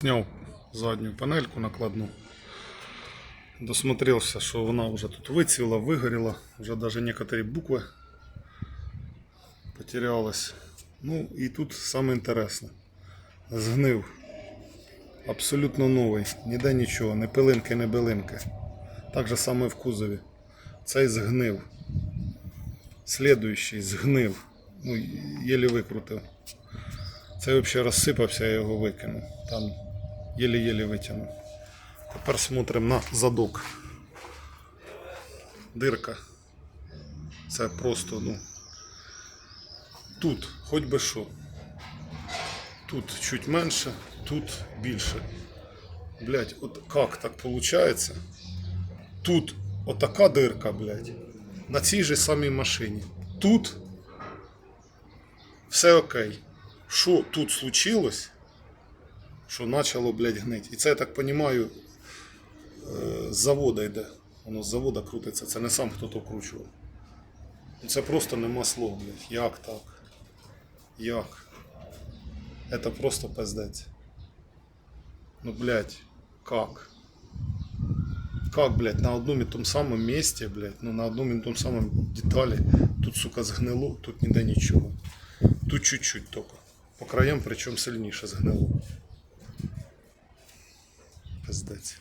Снял заднюю панельку накладну. Досмотрелся, что она уже тут выцвела, выгорела. Уже даже некоторые буквы потерялась. Ну и тут самое интересное. Згнив. Абсолютно новий. Ніде нічого, не пилинки, не билинки. Так же саме в кузові. Цей згнив. Слідуючий згнив. Ну, єлі викрутив. Цей взагалі розсипався, я його викинув. Там єлі-єлі витягнув. Тепер смотримо на задок. Дирка. Це просто, ну. Тут, хоч би що. Тут чуть менше, тут більше. Блять, от як так получается? Тут отака дирка, блядь, на цій же самій машині. Тут все окей. Що тут случилось? Що почало, блядь, гнить. І це, я так розумію, з завода йде. Воно з завода крутиться. Це не сам хто то вкручував. Це просто нема слов, блядь. Як так? Як? Это просто пиздец. Ну, блядь, как? Как, блядь, на одном и том самом месте, блядь, ну на одном и том самом детали, тут, сука, згнило, тут ніде нічого. Тут чуть-чуть только. По краям, причем сильніше згнило. Пиздець.